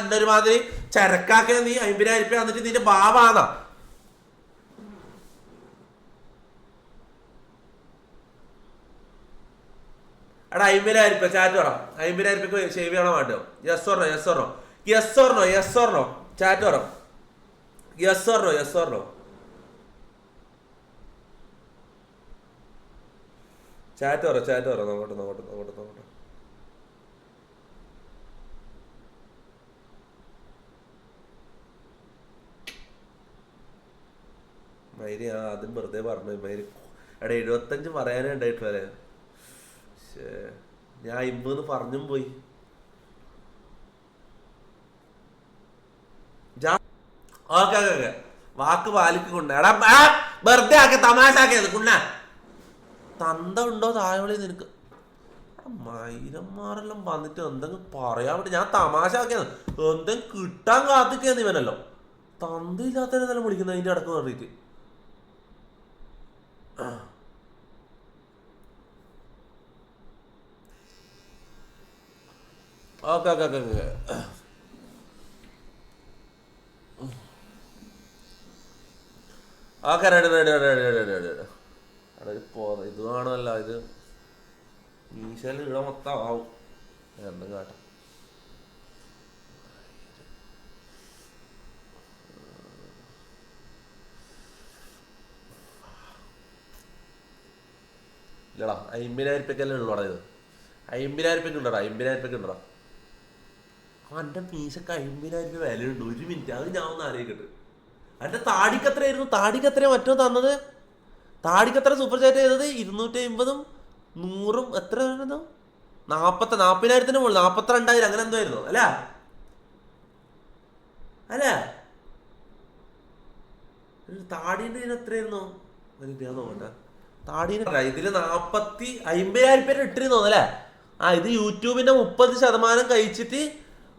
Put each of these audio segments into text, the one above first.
എന്നെ ഒരുമാതിരി ചരക്കാക്കിയ നീ അമ്പതിനായിരം രൂപ എന്നിട്ട് നിന്റെ ഭാവാന്നാ എടാ അമ്പതിനായിരം രൂപ ചാറ്റ് പറ. അമ്പതിനായിരം സേവ് ചെയ്യണോ വേണ്ടോ? Yes or no yes or no yes or no yes or no chat പറ. Yes or no yes or no chat പറ ചാറ്റ് പറ. നോക്കട്ടെ നോക്കട്ടെ നോക്കട്ടെ നോക്കട്ടെ. മൈരി ആ അതും വെറുതെ പറഞ്ഞു മൈരി എടാ എഴുപത്തഞ്ച് പറയാനേ ഉണ്ടായിട്ട് വരെ പക്ഷേ ഞാൻ അമ്പതെന്ന് പറഞ്ഞും പോയി. Okay okay okay. വാക്ക് പാലിക്ക് കൊണ്ട. എടാ വെറുതെ ആക്കി തമാശ ആക്കിയത് കുണ്ണ. തന്ത ഉണ്ടോ താഴെ നിനക്ക്? മൈരന്മാരെല്ലാം വന്നിട്ട് എന്തെങ്കിലും പറയാൻ വേണ്ടി ഞാൻ തമാശ ആക്കിയത്. എന്തെങ്കിലും കിട്ടാൻ കാത്തിക്കുന്നു ഇവനല്ലോ. തന്തയില്ലാത്തവരെന്നെല്ലാം വിളിക്കുന്നത് അതിന്റെ അടക്കം കയറിയിട്ട് okay okay okay okay ready ready ready ready ready ready പോ ഇത് കാണുമല്ല ഇത്. മീശയിൽ ഇവിടെ മൊത്തം ആവും. എന്തും കാട്ടാം. ഇല്ലടാ അമ്പതിനായിരം റുപ്യക്കല്ലേ ഉള്ളൂടാ ഇത്. അമ്പതിനായിരം റുപ്യക്ക് ഉണ്ടടാ അമ്പതിനായിരം റുപ്യക്ക് ഉണ്ടടാ. അവന്റെ മീശക്ക് അമ്പതിനായിരം രൂപ വിലയുണ്ട് ഒരു മിനിറ്റ് അത് ഞാൻ ഒന്ന് ആലോചിക്കട്ടെ. അവന്റെ താടിക്ക് എത്രയായിരുന്നു താടിക്ക് എത്രയാ മറ്റോ തന്നത്? താടിക്ക് എത്ര സൂപ്പർ ചാറ്റ് ചെയ്തത് ഇരുന്നൂറ്റി അമ്പതും നൂറും എത്ര ആയിരുന്നു? നാപ്പത്തെ നാപ്പതിനായിരത്തിന് മുകളിൽ നാപ്പത്തിരണ്ടായിരം അങ്ങനെ എന്തോ ആയിരുന്നു അല്ല? അല്ല? താടിന്റെ ഇതിന് എത്രയായിരുന്നു? എനിക്ക് ഞാൻ ഇതിൽ നാപ്പത്തി അമ്പതിനായിരം പേര് ഇട്ടിരുന്നു അല്ലേ ആ ഇത് യൂട്യൂബിന്റെ മുപ്പത് ശതമാനം കഴിച്ചിട്ട്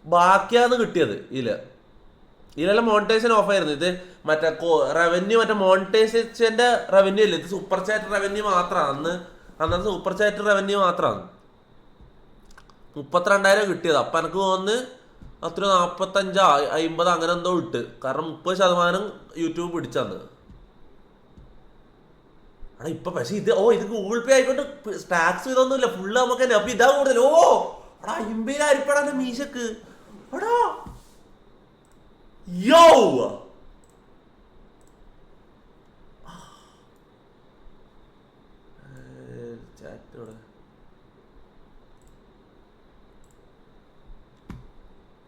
ബാക്കിയാന്ന് കിട്ടിയത് ഇതിൽ. ഇതിലെല്ലാം മോണിറ്റൈസേഷൻ ഓഫ് ആയിരുന്നു. ഇത് മറ്റേ റവന്യൂ മറ്റേ മോണിറ്റൈസേഷന്റെ റവന്യൂ ഇല്ല. ഇത് സൂപ്പർ ചാറ്റ് റവന്യൂ മാത്രമാണ് അന്ന് അന്നത്തെ സൂപ്പർ ചാറ്റ് റവന്യൂ മാത്രമാണ് മുപ്പത്തിരണ്ടായിരം കിട്ടിയത്. അപ്പൊ എനിക്ക് തോന്നുന്നു അത്ര നാപ്പത്തഞ്ചോ അമ്പത് അങ്ങനെ എന്തോ ഇട്ട്. കാരണം മുപ്പത് ശതമാനം യൂട്യൂബ് പിടിച്ചന്ന്. എടാ ഇപ്പൊ പക്ഷെ ഇത് ഓ ഇത് ഗൂഗിൾ പേ ആയിക്കൊണ്ട് ടാക്സ് ഇതൊന്നുമില്ല. ഫുള്ള് നമുക്ക് തന്നെ അപ്പൊ ഇതാ കൂടുതൽ. ഓ എടാ അമ്പതിനായിരം അരിപ്പടാ മീശക്ക്. എടാ. യോ.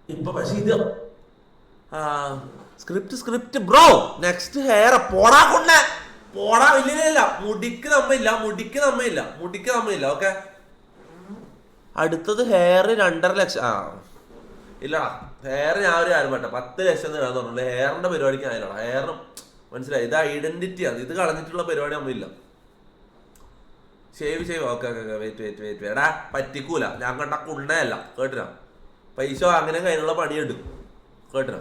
ഇപ്പൊ പക്ഷെ ഇത് script script bro next hair പോടാ കൊണ്ട. പോടാ ഇല്ലില്ല മുടിക്ക് നമ്മയില്ല മുടിക്ക് നമ്മയില്ല മുടിക്ക് നമ്മയില്ല ഓക്കെ അടുത്തത് ഹെയർ രണ്ടര ലക്ഷം ആ. ഇല്ല ഹെയർ ഞാൻ ഒരു കാര്യം പറ്റ പത്ത് ലക്ഷം തരാന്ന് പറഞ്ഞില്ല ഹെയറിന്റെ പരിപാടിക്ക് ആയില്ലടാ ഹെയറും മനസ്സിലായി. ഇത് ഐഡന്റിറ്റിയാണ് ഇത് കളഞ്ഞിട്ടുള്ള പരിപാടി നമ്മളില്ല. Shave shave okay okay okay wait wait wait എടാ പറ്റിക്കൂല. ഞാൻ കണ്ട കുണ്ണയല്ല. കേട്ടിനാ പൈസ അങ്ങനെ കയ്യിലുള്ള പണിയെടുക്കും കേട്ടിനാ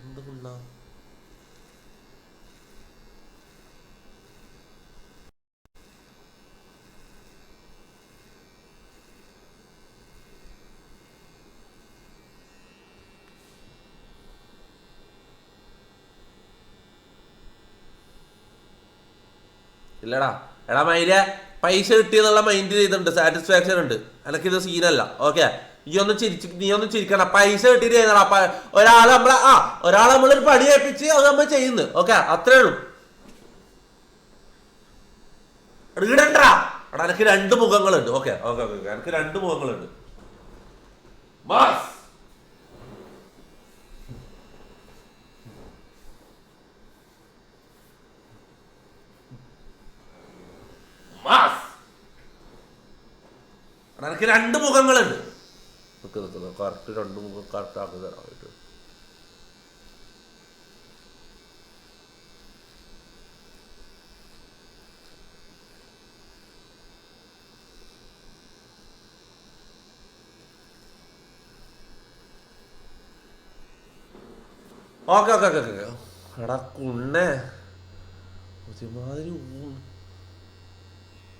എന്ത് കുണ്ണാ ഇല്ലടാ. എടാ മൈര പൈസ കിട്ടിയെന്നുള്ള മൈൻഡ് ചെയ്തിട്ടുണ്ട് സാറ്റിസ്ഫാക്ഷൻ ഉണ്ട്. എനിക്കിത് സീനല്ല ഓക്കെ നീ ഒന്ന് ചിരിച്ച് നീ ഒന്ന് ചിരിക്കണം പൈസ കിട്ടിയിട്ട് ചെയ്യുന്നടാ. ഒരാൾ നമ്മളെ ആ ഒരാൾ നമ്മളൊരു പണി ഏൽപ്പിച്ച് അത് നമ്മൾ ചെയ്യുന്നു ഓക്കെ അത്രേ ഉള്ളൂ. ഇടണ്ടാ എടാ എനിക്ക് രണ്ട് മുഖങ്ങളുണ്ട് ഓക്കെ ഓക്കെ ഓക്കെ എനിക്ക് രണ്ട് മുഖങ്ങളുണ്ട്. ബസ് അനക്ക് രണ്ട് മുഖങ്ങളുണ്ട് നിൽക്ക് കറക്റ്റ് രണ്ട് മുഖം കറക്റ്റ് ആക്കി തരാൻ പറ്റും ഓക്കെ ഓക്കെ ഓക്കെ ഓക്കെ എടാ കുണ്ണേ. ഒരുമാതിരി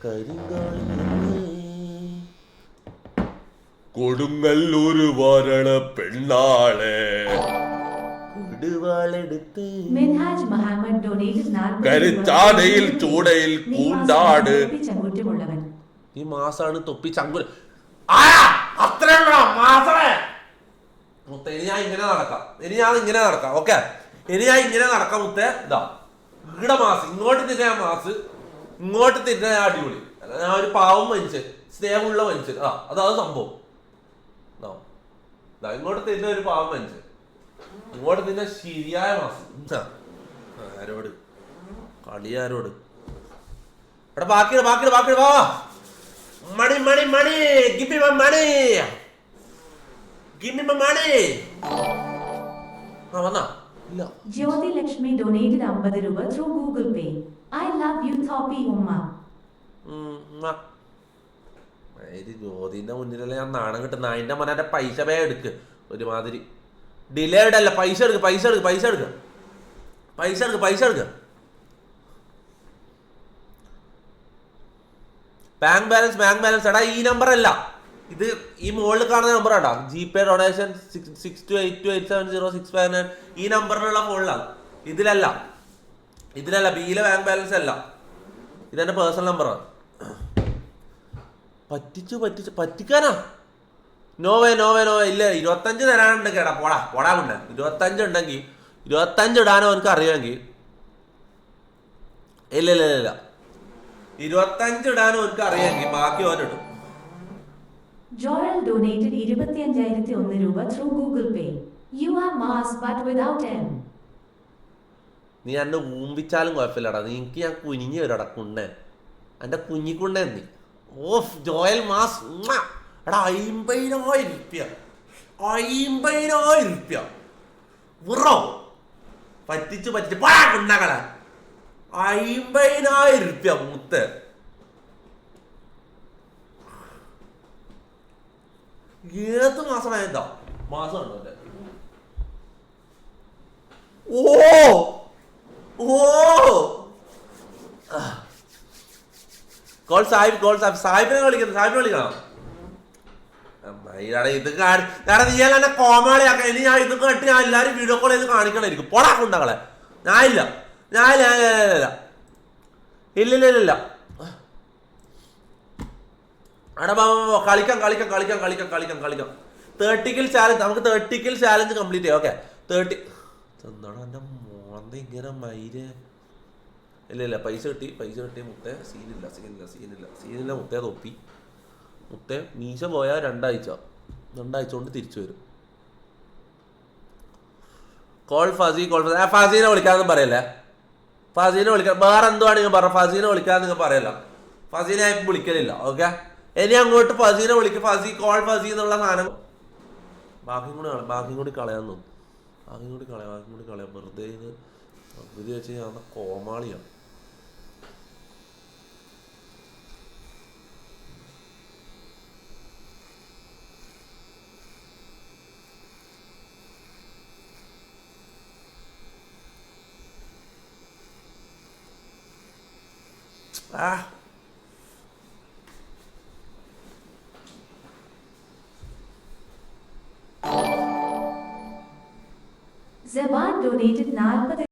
കരിങ്കാളി കൊടുങ്ങല്ലൂര് വരണ പെണ്ണാളെ. മിൻഹാജ് മുഹമ്മദ് ഡൊനേറ്റഡ് നാൽപ്പത് കരുത്താടയിൽ ചൂടയിൽ കൂണ്ടാട്. മാസം ചങ്കുറ്റമുള്ളവൻ. ഈ മാസാണ് തൊപ്പി ചങ്കുല ആ അത്രയുള്ളോ മാസമേ? മുത്ത ഇനി ഞാൻ ഇങ്ങനെ നടക്കാം. ഇനി ഞാൻ ഇങ്ങനെ നടക്കാം. ഓക്കെ? ഇനി ഞാൻ ഇങ്ങനെ നടക്കാം മുത്തേ. ഇതാ. ഇവിടെ മാസ്. ഇങ്ങോട്ട് തിരിഞ്ഞ മാസ്. ഇങ്ങോട്ട് തിരിഞ്ഞ ഞാൻ അടിപൊളി. അല്ല, ഞാൻ ഒരു പാവം മനുഷ്യൻ. സ്നേഹമുള്ള മനുഷ്യൻ. ആ അതാണ് സംഭവം. ഇങ്ങോട്ട് തിന്ന ഒരു പാവം മനുഷ്യൻ. ഇങ്ങോട്ട് തിന്ന ശരിയായ മാസം. ആരോട്? കളിയാരോട് എടാ ബാക്കി ബാക്കി ബാക്കി വാ. മണി മണി മണി. ഗിവ് മണി ഗിവ് മണി ആ വന്നാ. ഇല്ല. ജ്യോതി ലക്ഷ്മി ഡൊനേറ്റഡ് അമ്പത് രൂപ through Google Pay I love you Thoppi ഉമ്മ. ഇത് ജ്യോതിന്റെ മുന്നിലല്ലേ ഞാൻ നാണം കിട്ടുന്ന? അതിന്റെ മോനെ പൈസ പേ എടുക്ക്. ഒരുമാതിരി. ഡിലേഡ് അല്ല പൈസ എടുക്ക് പൈസ എടുക്ക് പൈസ എടുക്ക്. പൈസ എടുക്ക് പൈസ എടുക്ക്. ബാങ്ക് ബാലൻസ് ബാങ്ക് ബാലൻസ് എടാ ഈ നമ്പർ അല്ല. ഇത് ഈ മുകളിൽ കാണുന്ന നമ്പർ ആടാ G Pay donation six two eight two eight seven zero six five nine ഈ നമ്പറിലുള്ള ഫോണിലാണ് ഇതിലല്ല. ഇതിലല്ല ബിയിലെ ബാങ്ക് ബാലൻസ് അല്ല. ഇതെന്റെ പേഴ്സണൽ നമ്പറാണ് പറ്റിച്ചു പറ്റിച്ചു. പറ്റിക്കാനാ? No way no way no way. ഇല്ല ഇരുപത്തഞ്ച് തരാനുണ്ട് കേടാ. പോടാ പോടാ കൊണ്ട് ഇരുപത്തഞ്ച് ഉണ്ടെങ്കിൽ ഇരുപത്തഞ്ച് ഇടാനോ എനിക്ക് അറിയാമെങ്കിൽ ഇല്ല ഇല്ല ഇല്ല, ഇരുപത്തഞ്ച് ഇടാനോ എനിക്ക് അറിയാമെങ്കിൽ ബാക്കി ഓരോടും ജോയൽ ഡൊനേറ്റഡ് ഇരുപത്തിയഞ്ചായിരത്തി ഒന്ന് രൂപ through Google Pay you are mass but without M നീ എന്നെ ഊമ്പിച്ചാലും കുഴപ്പമില്ലടാ. നീ എനിക്ക് ഞാൻ കുനിഞ്ഞു വരടാ കുണ്ണേ എന്റെ കുഞ്ഞിക്കുണ്ണേ നീ. ഓഫ് ജോയൽ മാസ് എടാ അയിമ്പതിനായിരം റുപ്യ. അയിമ്പതിനായിരം റുപ്യ. വിറോ പറ്റിച്ചു പറ്റിച്ച്. പാ കുണ്ടകള അയിമ്പതിനായിരം റുപ്യ മൂത്ത്. ഏത് മാസമായതാ മാസം ഉണ്ടോ അല്ലേ? ഓ! ഓ! കോൾ സാഹിബ് കോൾ സാഹിബ്. സാഹിബിനെ കളിക്കണം സാഹിബിനെ വിളിക്കണം. അമ്മായിടാ ഇത് ഞാൻ നീ എന്നെ കോമാളിയാക്ക ഇനി ഞാൻ ഇത് കെട്ടി ഞാൻ എല്ലാരും വീഡിയോ കോൾ ചെയ്ത് കാണിക്കണമായിരിക്കും. പോടാ കുണ്ടകളെ. ഞാൻ ഇല്ല. ഞാൻ ഇല്ല ഇല്ല, ഇല്ല. ബാ, കളിക്കാം കളിക്കാം കളിക്കാം കളിക്കാം കളിക്കാം കളിക്കാം. തേർട്ടിക്കിൽ ചാലഞ്ച് നമുക്ക് തേർട്ടിക്കിൽ ചാലഞ്ച് കംപ്ലീറ്റ് ചെയ്യാം. ഓക്കെ തേർട്ടി എന്താണ് എന്റെ മോന്ത ഇങ്ങനെ മയിൽ ഇല്ല ഇല്ല പൈസ കിട്ടി പൈസ കിട്ടി മുത്തേ സീനില്ല സീനില്ല സീനില്ല സീനില്ല മുത്തേ തൊപ്പി. മുത്തേ മീശ പോയാൽ രണ്ടാഴ്ച. രണ്ടാഴ്ച കൊണ്ട് തിരിച്ചു വരും. Call Fasi call Fasi. ആ ഫസീനെ വിളിക്കാന്ന് പറയല്ലേ. ഫസീനെ വിളിക്കാൻ വേറെ എന്തുവാണെങ്കിൽ പറ ഫാസീനെ വിളിക്കാന്ന് നിങ്ങൾ പറയല്ല. ഫസീനെ ഞാൻ വിളിക്കലില്ല ഓക്കെ ഇനി അങ്ങോട്ട് ഫസീനെ വിളിക്കും. ഫസി കോൾ ഫസി എന്നുള്ള സാധനം. ബാക്കിയും കൂടി ബാക്കിയും കൂടി കളയാൻ തോന്നും. ബാക്കിയും കൂടി കളയാം ബാക്കിയും കൂടി കളയാം. വെറുതെ ഇത് വെച്ച് ഞാൻ കോമാളിയാണ് ആ ജവാൻ ഡൊനേറ്റഡ് നാൽപ്പത്